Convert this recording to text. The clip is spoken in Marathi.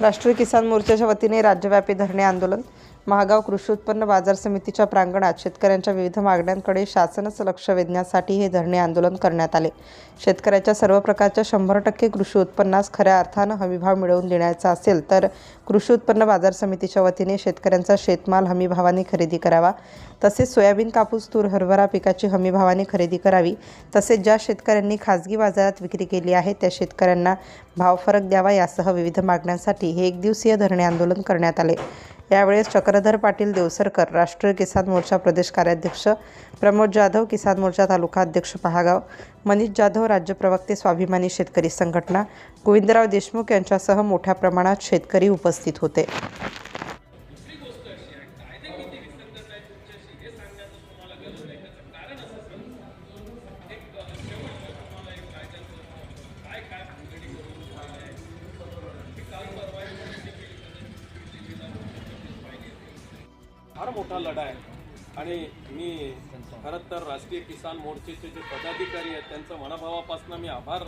राष्ट्रीय किसान मोर्चाच्या वतीने राज्यव्यापी धरणे आंदोलन महागाव कृषी उत्पन्न बाजार समितीच्या प्रांगणात शेतकऱ्यांच्या विविध मागण्यांकडे शासनच लक्ष वेधण्यासाठी हे धरणे आंदोलन करण्यात आले. शेतकऱ्याच्या सर्व प्रकारच्या शंभर टक्के कृषी उत्पन्नास खऱ्या अर्थानं हमीभाव मिळवून देण्याचा असेल तर कृषी उत्पन्न बाजार समितीच्या वतीने शेतकऱ्यांचा शेतमाल हमीभावाने खरेदी करावा. तसेच सोयाबीन कापूस तूर हरभरा पिकाची हमीभावाने खरेदी करावी. तसेच ज्या शेतकऱ्यांनी खाजगी बाजारात विक्री केली आहे त्या शेतकऱ्यांना भाव फरक द्यावा यासह विविध मागण्यांसाठी हे एकदिवसीय धरणे आंदोलन करण्यात आले. यावेळेस चक्रधर पाटील देवसरकर राष्ट्रीय किसान मोर्चा प्रदेश कार्याध्यक्ष प्रमोद जाधव किसान मोर्चा तालुका अध्यक्ष पहागाव मनीष जाधव राज्य प्रवक्ते स्वाभिमानी शेतकरी संघटना गोविंदराव देशमुख यांच्यासह मोठ्या प्रमाणात शेतकरी उपस्थित होते. फार मोठा लढा आहे. आणि मी खरं तर राष्ट्रीय किसान मोर्चेचे जे पदाधिकारी आहेत त्यांचं मनाभावापासून मी आभार